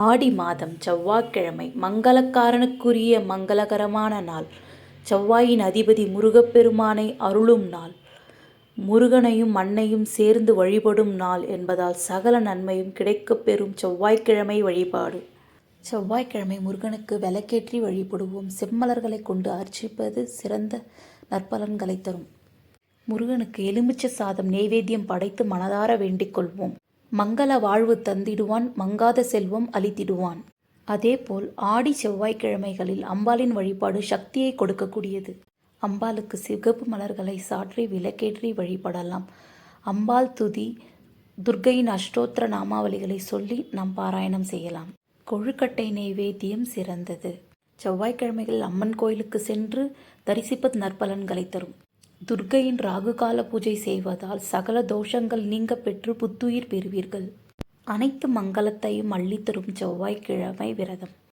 ஆடி மாதம் செவ்வாய்க்கிழமை மங்களக்காரனுக்குரிய மங்களகரமான நாள். செவ்வாயின் அதிபதி முருகப்பெருமானை அருளும் நாள். முருகனையும் மண்ணையும் சேர்ந்து வழிபடும் நாள் என்பதால் சகல நன்மையும் கிடைக்கப் பெறும் செவ்வாய்க்கிழமை வழிபாடு. செவ்வாய்க்கிழமை முருகனுக்கு விளக்கேற்றி வழிபடுவோம். செம்மலர்களை கொண்டு அர்ச்சிப்பது சிறந்த நற்பலன்களை தரும். முருகனுக்கு எலுமிச்சை சாதம் நெய்வேத்தியம் படைத்து மனதார வேண்டிக் கொள்வோம். மங்கள வாழ்வு தந்திடுவான் மங்காத செல்வம் அளித்திடுவான். அதேபோல் ஆடி செவ்வாய்க்கிழமைகளில் அம்பாளின் வழிபாடு சக்தியை கொடுக்கக்கூடியது. அம்பாளுக்கு சிகப்பு மலர்களை சாற்றி விளக்கேற்றி வழிபடலாம். அம்பாள் துதி துர்க்கையின் அஷ்டோத்திர நாமாவளிகளை சொல்லி நாம் பாராயணம் செய்யலாம். கொழுக்கட்டை நெய்வேத்தியம் சிறந்தது. செவ்வாய்க்கிழமைகளில் அம்மன் கோயிலுக்கு சென்று தரிசிப்பது நற்பலன்களை தரும். துர்க்கையின் ராகுகால பூஜை செய்வதால் சகல தோஷங்கள் நீங்க பெற்று புத்துயிர் பெறுவீர்கள். அனைத்து மங்களத்தையும் அள்ளித்தரும் செவ்வாய்க்கிழமை விரதம்.